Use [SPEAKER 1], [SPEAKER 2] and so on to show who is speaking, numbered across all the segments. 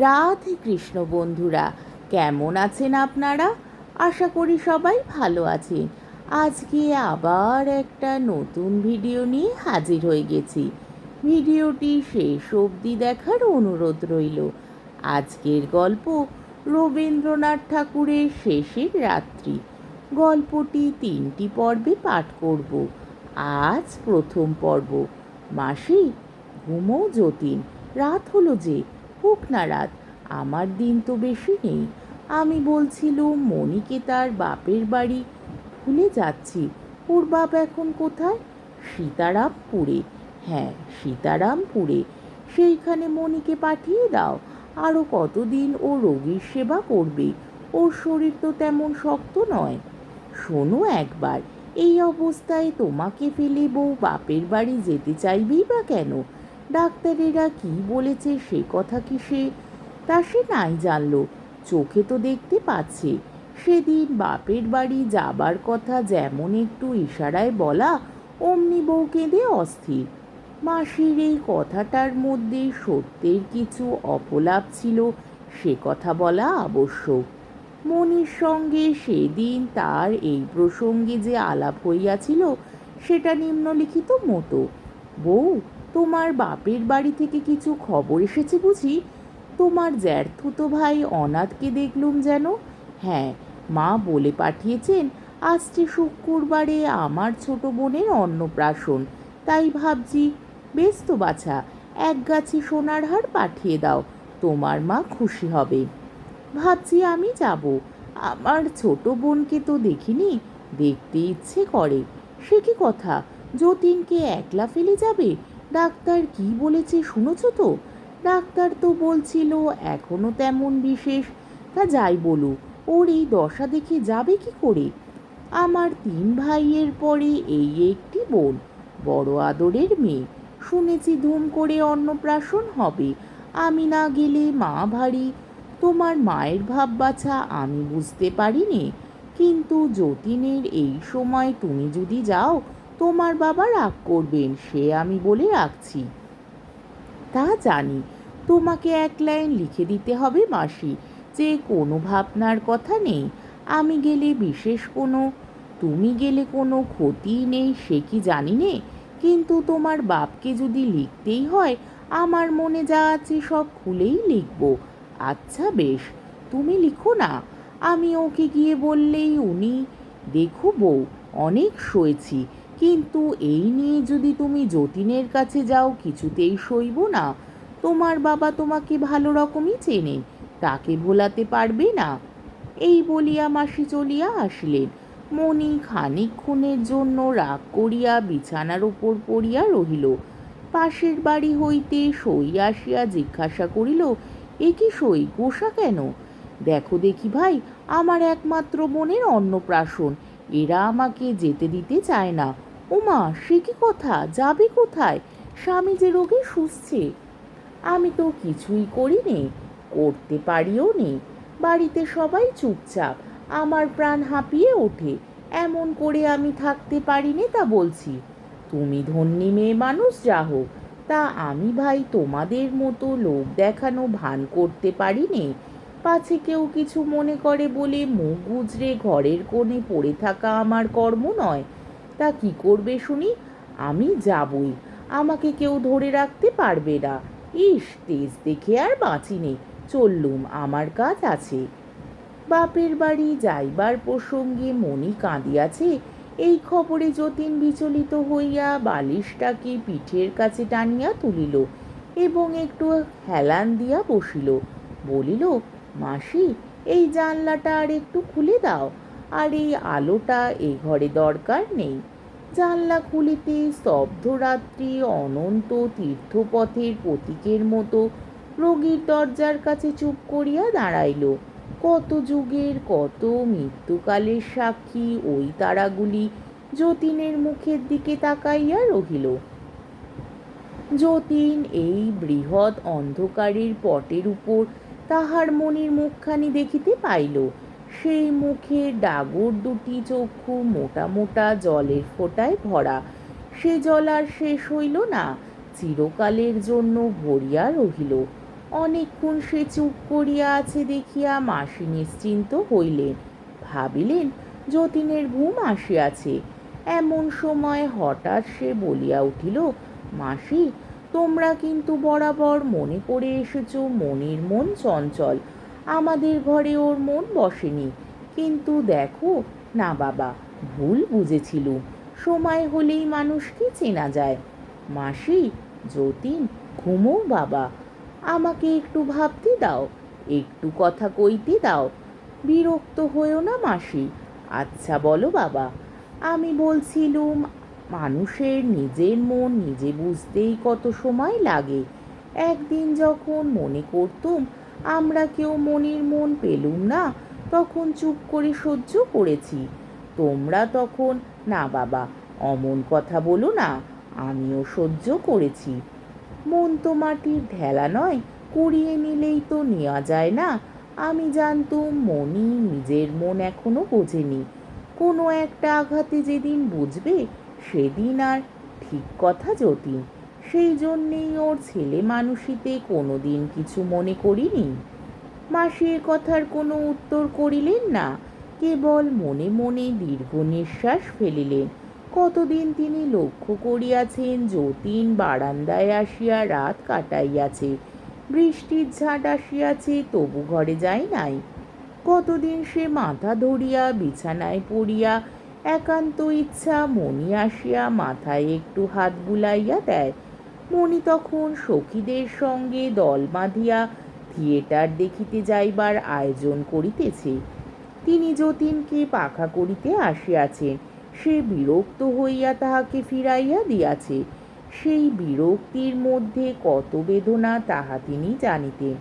[SPEAKER 1] রাধে কৃষ্ণ বন্ধুরা, কেমন আছেন আপনারা? আশা করি সবাই ভালো আছেন। আজকে আবার একটা নতুন ভিডিও নিয়ে হাজির হয়ে গেছি। ভিডিওটি শেষ অবধি দেখার অনুরোধ রইল। আজকের গল্প রবীন্দ্রনাথ ঠাকুরের শেষের রাত্রি। গল্পটি তিনটি পর্বে পাঠ করব। আজ প্রথম পর্ব। মাসি, ঘুমো যতীন, রাত হলো যে হোক না রাত, আমার দিন তো বেশি নেই। আমি বলছিলুম মণিকে তার বাপের বাড়ি ভুলে যাচ্ছি। ওর বাপ এখন কোথায়? সীতারামপুরে। হ্যাঁ সীতারামপুরে। সেইখানে মণিকে পাঠিয়ে দাও। আরও কতদিন ও রোগীর সেবা করবে। ওর শরীর তো তেমন শক্ত নয়। শোনো একবার, এই অবস্থায় তোমাকে ফেলে বউ বাপের বাড়ি যেতে চাইবেই বা কেন? ডাক্তারেরা কি বলেছে, সে কথা কি সে? তা সে নাই জানলো। চোখে তো দেখতে পাচ্ছে। সেদিন বাপের বাড়ি যাবার কথা যেমন একটু ইশারায় বলা, অমনি বউ কেঁদে অস্থির। মাসির এই কথাটার মধ্যে সত্যের কিছু অপলাপ ছিল, সে কথা বলা আবশ্যক। মনির সঙ্গে সেদিন তার এই প্রসঙ্গে যে আলাপ হইয়াছিল, সেটা নিম্নলিখিত মতো। বউ তোমার বাপের বাড়ি থেকে কিছু খবর এসেছে বুঝি? তোমার জ্যাঠুতো ভাই অনাথকে দেখলুম যেন। হ্যাঁ মা বলে পাঠিয়েছেন, আসছে শুক্রবারে আমার ছোট বোনের অন্নপ্রাশন। তাই ভাবছি, বেশ তো বাছা, এক গাছি সোনার হার পাঠিয়ে দাও, তোমার মা খুশি হবে। ভাবছি আমি যাব। আমার ছোট বোনকে তো দেখিনি, দেখতে ইচ্ছে করে। সে কি কথা? যতীনকে একলা ফেলে যাবে? ডাক্তার কি বলেছে শুনেছ তো? ডাক্তার তো বলছিল, এখনও তেমন বিশেষ। তা যাই বলুক ওর এই দশা দেখে যাবে কি করে? আমার তিন ভাইয়ের পরে এই একটি বোন, বড় আদরের মেয়ে। শুনেছি ধুম করে অন্নপ্রাশন হবে। আমি না গেলে মা ভারী। তোমার মায়ের ভাব বাছা আমি বুঝতে পারিনি। কিন্তু যতীনের এই সময় তুমি যদি যাও তোমার বাবা রাগ করবেন, সে আমি বলে রাখছি। তা জানি, তোমাকে এক লাইন লিখে দিতে হবে মাসি, যে কোনো ভাবনার কথা নেই। আমি গেলে বিশেষ কোনো, তুমি গেলে কোনো ক্ষতি নেই, সে কি জানি নে কিন্তু তোমার বাপকে যদি লিখতেই হয়, আমার মনে যা আছে সব খুলেই লিখব। আচ্ছা বেশ, তুমি লিখো না। আমি ওকে গিয়ে বললেই উনি, দেখো বউ, অনেক সয়েছি। কিন্তু এই নিয়ে যদি তুমি যতীনের কাছে যাও, কিছুতেই সইব না। তোমার বাবা তোমাকে ভালো রকমই চেনে তাকে ভোলাতে পারবে না। এই বলিয়া মাসি চলিয়া আসলেন। মণি খানিকক্ষণের জন্য রাগ করিয়া বিছানার উপর পড়িয়া রহিল। পাশের বাড়ি হইতে সই আসিয়া জিজ্ঞাসা করিল, এ কি সই? গোসা কেন? দেখো দেখি ভাই, আমার একমাত্র বোনের অন্নপ্রাশন। এরা আমাকে যেতে দিতে চায় না। ওমা সে কি কথা? যাবে কোথায়? স্বামী যে রোগে সুস্থে। আমি তো কিছুই করি নে করতে পারিও নে। বাড়িতে সবাই চুপচাপ, আমার প্রাণ হাঁপিয়ে ওঠে। এমন করে আমি থাকতে পারি নে তা বলছি। তুমি ধন্যী মেয়ে মানুষ, যা হোক। তা আমি ভাই তোমাদের মতো লোক দেখানো, ভান করতে পারি নে পাছে কেউ কিছু মনে করে বলে মুখ গুজরে ঘরের কোণে পড়ে থাকা আমার কর্ম নয়। তা কি করবে শুনি? আমি যাবই। আমাকে কেউ ধরে রাখতে পারবে না। ইস, তেজ দেখে আর বাঁচি নেই চললুম, আমার কাজ আছে। বাপের বাড়ি যাইবার প্রসঙ্গে মনি কাঁদিয়াছে। এই খবরে যতীন বিচলিত হইয়া বালিশটাকে পিঠের কাছে টানিয়া তুলিল এবং একটু হেলান দিয়া বসিল। বলিল, মাসি, এই জানলাটা আর একটু খুলে দাও। আর এই আলোটা এ ঘরে দরকার নেই। জানলা খুলিতে স্তব্ধ রাত্রি অনন্ত তীর্থপথের প্রতীকের মতো রোগীর দরজার কাছে চুপ করিয়া দাঁড়াইল। কত যুগের, কত মৃত্যুকালের সাক্ষী ওই তারাগুলি যতীনের মুখের দিকে তাকাইয়া রহিল। যতীন এই বৃহৎ অন্ধকারের পটের উপর তাহার মনির মুখখানি দেখিতে পাইল। সেই মুখে ডাগর দুটি চক্ষু মোটা মোটা জলের ফোঁটায় ভরা। সে জল আর শেষ হইল না, চিরকালের জন্য ভরিয়া রহিল। অনেকক্ষণ সে চুপ করিয়া আছে দেখিয়া মাসি নিশ্চিন্ত হইলেন। ভাবিলেন, যতীনের ঘুম আসিয়াছে। এমন সময় হঠাৎ সে বলিয়া উঠিল, মাসি, তোমরা কিন্তু বরাবর মনে করে এসেছ মনির মন চঞ্চল। আমাদের ঘরে ওর মন বসেনি। কিন্তু দেখো, না বাবা, ভুল বুঝেছিলুম সময় হলেই মানুষকে চেনা যায়। মাসি, যতীন, ঘুমো বাবা, আমাকে একটু ভাবতে দাও, একটু কথা কইতে দাও। বিরক্ত হয়েও না মাসি। আচ্ছা বলো বাবা, আমি বলছিলুম, মানুষের নিজের মন নিজে বুঝতেই কত সময় লাগে। একদিন যখন মনে করতুম আমরা কেউ মনির মন পেলুম না, তখন চুপ করে সহ্য করেছি। তোমরা তখন, না বাবা, অমন কথা বলো না, আমিও সহ্য করেছি। মন তো মাটির ঢেলা নয়, কুড়িয়ে নিলেই তো নেওয়া যায় না। আমি জানতুম মনি নিজের মন এখনও বোঝেনি। কোনো একটা আঘাতে যেদিন বুঝবে, সেদিন আর ঠিক কথা যতীন সেই জন্যেই ওর ছেলে মানুষিতে কোনো দিন কিছু মনে করিনি। মাসির কথার কোনো উত্তর করিলেন না, কেবল মনে মনে দীর্ঘ নিঃশ্বাস ফেলিলেন। কতদিন তিনি লক্ষ্য করিয়াছেন, যতীন বারান্দায় আসিয়া রাত কাটাইয়াছে, বৃষ্টির ঝাঁট আসিয়াছে, তবু ঘরে যায় নাই। কতদিন সে মাথা ধরিয়া বিছানায় পড়িয়া, একান্ত ইচ্ছা মণি আসিয়া মাথায় একটু হাত বুলাইয়া দেয় মণি তখন সখীদের সঙ্গে দল বাঁধিয়া থিয়েটার দেখিতে যাইবার আয়োজন করিতেছে। তিনি যতীনকে পাখা করিতে আসিয়াছেন। সে বিরক্ত হইয়া তাহাকে ফিরাইয়া দিয়াছে। সেই বিরক্তির মধ্যে কত বেদনা তাহা তিনি জানিতেন।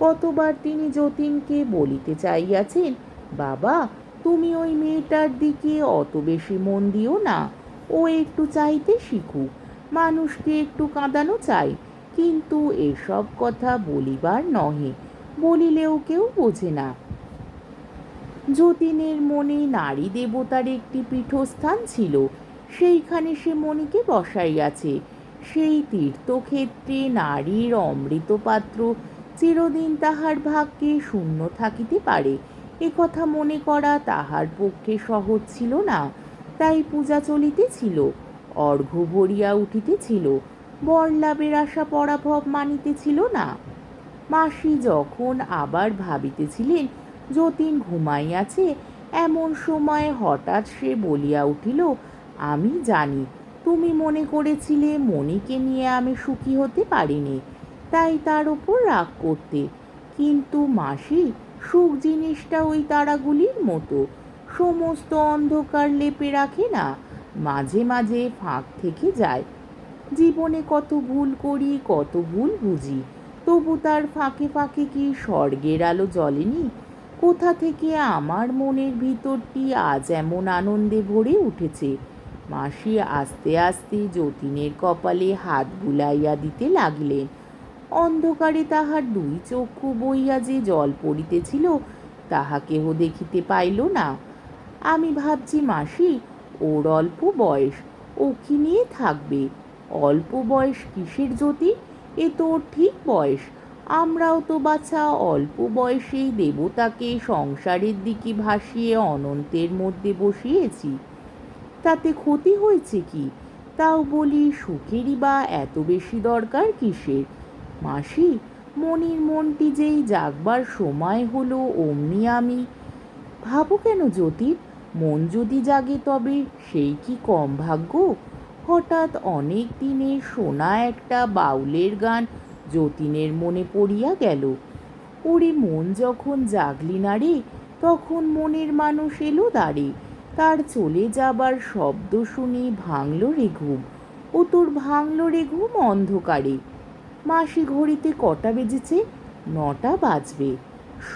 [SPEAKER 1] কতবার তিনি যতীনকে বলিতে চাইয়াছেন, বাবা, তুমি ওই মেয়েটার দিকে অত বেশি মন দিও না, ও একটু চাইতে শিখুক। মানুষকে একটু কাঁদানো চাই। কিন্তু এসব কথা বলিবার নহে, বলিলেও কেউ বোঝে না। যতীনের মনে নারী দেবতার একটি পীঠস্থান ছিল, সেইখানে সে মণিকে বসাইয়াছে। সেই তীর্থক্ষেত্রে নারীর অমৃত পাত্র চিরদিন তাহার ভাগ্যে শূন্য থাকিতে পারে। এ কথা মনে করা তাহার পক্ষে সহজ ছিল না, তাই পূজা চলিতেছিল। অর্ঘ্য ভরিয়া উঠিতেছিল বরলাভের আশা পরাভব মানিতেছিল না। মাসি যখন আবার ভাবিতেছিলেন, যতীন ঘুমাইয়াছে, এমন সময় হঠাৎ সে বলিয়া উঠিল, আমি জানি, তুমি মনে করেছিলে মণিকে নিয়ে আমি সুখী হতে পারিনি, তাই তার ওপর রাগ করতে। কিন্তু মাসি, সুখ জিনিসটা ওই তারাগুলির মতো, সমস্ত অন্ধকার লেপে রাখে না। মাঝে মাঝে ফাঁক থেকে যায়। জীবনে কত ভুল করি, কত ভুল বুঝি। তবু তার ফাঁকে ফাঁকে কি স্বর্গের আলো জ্বলেনি? কোথা থেকে আমার মনের ভিতরটি আজ এমন আনন্দে ভরে উঠেছে? মাসি আস্তে আস্তে যতীনের কপালে হাত বুলাইয়া দিতে লাগলেন। অন্ধকারে তাহার দুই চক্ষু বইয়া যে জল পড়িতেছিল, তাহা কেহ দেখিতে পাইল না। আমি ভাবছি, মাসি ওর অল্প বয়স। ও কি নিয়ে থাকবে? অল্প বয়স কিসের জ্যোতি? এ তো ঠিক বয়স। আমরাও তো বাছা অল্প বয়সেই দেবতাকে সংসারের দিকে ভাসিয়ে অনন্তের মধ্যে বসিয়েছি। তাতে ক্ষতি হয়েছে কি? তাও বলি সুখেরই বা এত বেশি দরকার কিসের? মাসি, মনির মনটি যেই জাগবার সময় হলো, অমনি আমি ভাবো কেন জ্যোতির? মন যদি জাগে তবে সেই কি কম ভাগ্য? হঠাৎ অনেক দিনে শোনা একটা বাউলের গান যতীনের মনে পড়িয়া গেল। ওরে মন যখন জাগলি না রে, তখন মনের মানুষ এলো দাঁড়ে তার চলে যাবার শব্দ শুনে ভাঙল রে ঘুম। ও তোর ভাঙল রে ঘুম অন্ধকারে। মাসি ঘড়িতে কটা বেজেছে? নটা বাজবে।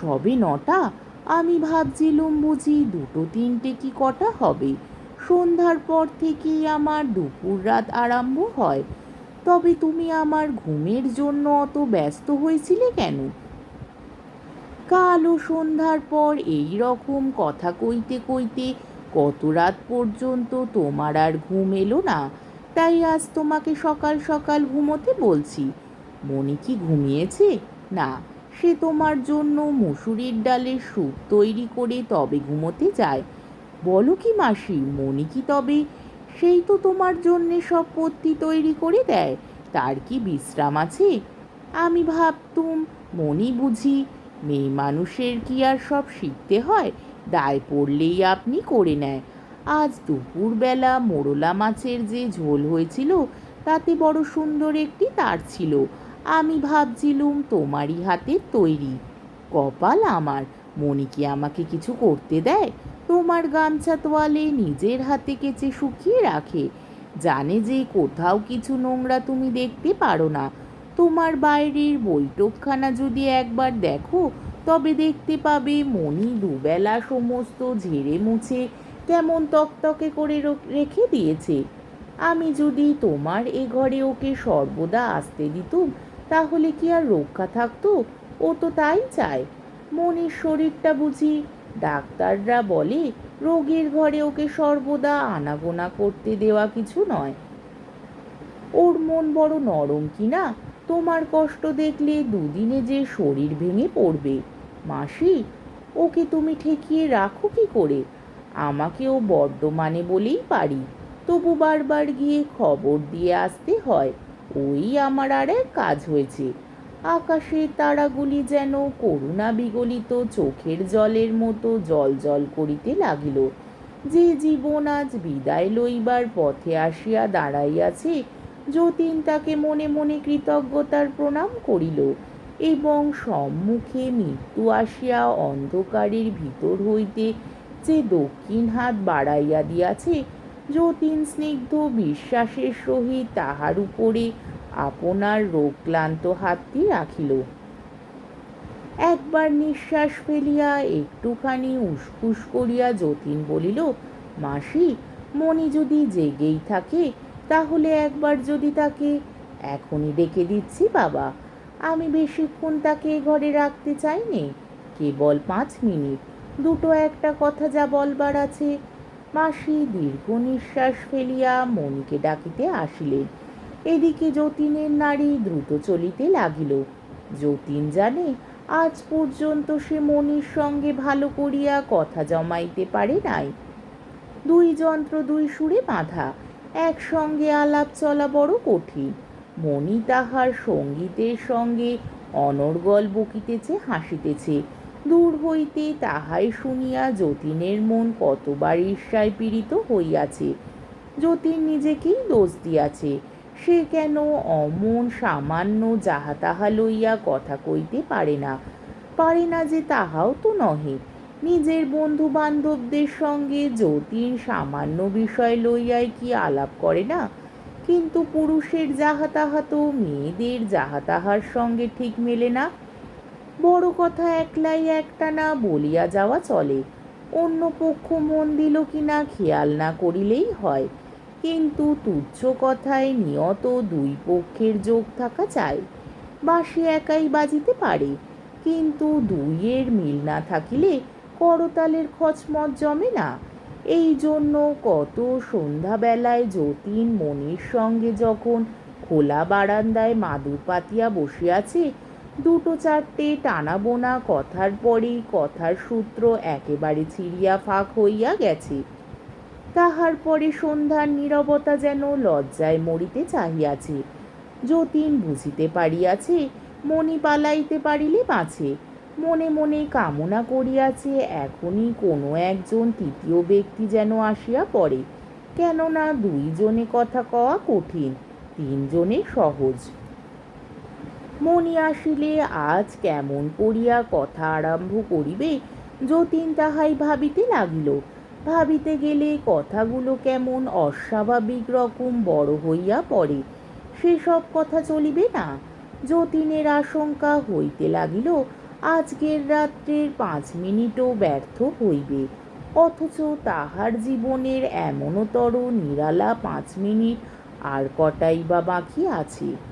[SPEAKER 1] সবে নটা। আমি ভাবছিলুম বুঝি দুটো তিনটে কি কটা হবে। সন্ধ্যার পর থেকেই আমার দুপুর রাত আরম্ভ হয়। তবে তুমি আমার ঘুমের জন্য অত ব্যস্ত হয়েছিলে কেন? কাল ও সন্ধ্যার পর এই রকম কথা কইতে কইতে কত রাত পর্যন্ত তোমার আর ঘুম এলো না, তাই আজ তোমাকে সকাল সকাল ঘুমোতে বলছি। মনে কি ঘুমিয়েছে? না। সে তোমার জন্য মুসুরির ডালের স্যুপ তৈরি করে তবে ঘুমোতে যায় বলো কি মাসি, মনি কি তবে? সেই তো তোমার জন্যে সব পত্তি তৈরি করে দেয়, তার কি বিশ্রাম আছে? আমি ভাবতুম, মনি বুঝি, মেয়ে মানুষের কি আর সব শিখতে হয়? দায় পড়লেই আপনি করে নেয়। আজ দুপুরবেলা মোরলা মাছের যে ঝোল হয়েছিল, তাতে বড় সুন্দর একটি তার ছিল। আমি ভাবছিলুম তোমারই হাতের তৈরি। কপাল আমার, মনি কি আমাকে কিছু করতে দেয়? তোমার গামছা তোয়ালে নিজের হাতে কেচে শুকিয়ে রাখে। জানে যে কোথাও কিছু নোংরা তুমি দেখতে পারো না। তোমার বাইরের বৈঠকখানা যদি একবার দেখো, তবে দেখতে পাবে মনি দুবেলা সমস্ত ঝেড়ে মুছে কেমন তকতকে করে রেখে দিয়েছে। আমি যদি তোমার এ ঘরে ওকে সর্বদা আসতে দিতুম তাহলে কি আর রক্ষা থাকতো? ও তো তাই চায়। মনির শরীরটা বুঝি ডাক্তাররা বলে রোগীর ঘরে ওকে সর্বদা আনাগোনা করতে দেওয়া কিছু নয়। ওর মন বড় নরম কি না? তোমার কষ্ট দেখলে দুদিনে যে শরীর ভেঙে পড়বে। মাসি, ওকে তুমি ঠেকিয়ে রাখো কি করে? আমাকেও বর্ধমানে বলেই পারি। তবু বারবার গিয়ে খবর দিয়ে আসতে হয়। ওই আমার আর এক কাজ হয়েছে। আকাশের তারাগুলি যেন করুণা বিগলিত, চোখের জলের মতো জল জল করিতে লাগিল। যে জীবন আজ বিদায় লইবার পথে আসিয়া দাঁড়াইয়াছে, যতীন তাকে মনে মনে কৃতজ্ঞতার প্রণাম করিল এবং সম্মুখে মৃত্যু আসিয়া অন্ধকারের ভিতর হইতে যে দক্ষিণ হাত বাড়াইয়া দিয়াছে যতীন স্নিগ্ধ বিশ্বাসের সহিত তাহার উপরে আপনার রোগক্লান্ত হাতটি রাখিল একবার নিঃশ্বাস ফেলিয়া একটুখানি উসখুস করিয়া যতীন বলিল, মাসি মনি যদি জেগেই থাকে, তাহলে একবার যদি তাকে এখনই ডেকে দিচ্ছি বাবা। আমি বেশিক্ষণ তাকে ঘরে রাখতে চাইনি। কেবল পাঁচ মিনিট। দুটো একটা কথা যা বলবার আছে মাসি দীর্ঘ নিঃশ্বাস ফেলিয়া মনিকে ডাকিতে আসিলেন। এদিকে যতীনের নারী দ্রুত চলিতে লাগিল। যতীন জানে, আজ পর্যন্ত সে মনির সঙ্গে ভালো করিয়া কথা জমাইতে পারে নাই। দুই যন্ত্র দুই সুরে বাঁধা, একসঙ্গে আলাপ চলা বড় কঠিন। মণি তাহার সঙ্গীতের সঙ্গে অনর্গল বকিতেছে, হাসিতেছে। দূর হইতে তাহাই শুনিয়া যতীনের মন কতবার ঈর্ষায় পীড়িত হইয়াছে। যতীন নিজেকেই দোষ দিয়াছে। সে কেন অমন সামান্য যাহা তাহা লইয়া কথা কইতে পারে না। পারে না যে তাহাও তো নহে। নিজের বন্ধু বান্ধবদের সঙ্গে যতীন সামান্য বিষয় লইয়াই কি আলাপ করে না? কিন্তু পুরুষের যাহা তাহা তো, মেয়েদের যাহা তাহার সঙ্গে ঠিক মেলে না। বড় কথা একলাই একটানা বলিয়া যাওয়া চলে। অন্য পক্ষ মন দিল কিনা খেয়াল না করিলেই হয়। কিন্তু তুচ্ছ কথায় নিয়ত দুই পক্ষের যোগ থাকা চাই। বাঁশি একাই বাজিতে পারে। কিন্তু দুইয়ের মিল না থাকিলে করতালের খচমচ জমে না। এই জন্য কত সন্ধ্যাবেলায় যতীন মনির সঙ্গে যখন খোলা বারান্দায় মাদুর পাতিয়া বসিয়াছে দুটো চারটে টানা বোনা কথার পরেই কথার সূত্র একেবারে ছিঁড়িয়া ফাঁক হইয়া গেছে। তাহার পরে সন্ধ্যার নীরবতা যেন লজ্জায় মরিতে চাহিয়াছে। যতীন বুঝিতে পারিয়াছে, মণি পালাইতে পারিলে বাঁচে। মনে মনে কামনা করিয়াছে, এখনই কোনো একজন তৃতীয় ব্যক্তি যেন আসিয়া পড়ে। কেননা দুইজনে কথা কওয়া কঠিন, তিনজনে সহজ। মণি আসিলে আজ কেমন করিয়া কথা আরম্ভ করিবে? যতীন তাহাই ভাবিতে লাগিল। ভাবিতে গেলে কথাগুলো কেমন অস্বাভাবিক রকম বড় হইয়া পড়ে। সেসব কথা চলিবে না। যতীনের আশঙ্কা হইতে লাগিল, আজকের রাত্রের পাঁচ মিনিটও ব্যর্থ হইবে। অথচ তাহার জীবনের এমনতর নিরালা পাঁচ মিনিট আর কটাই বা বাকি আছে?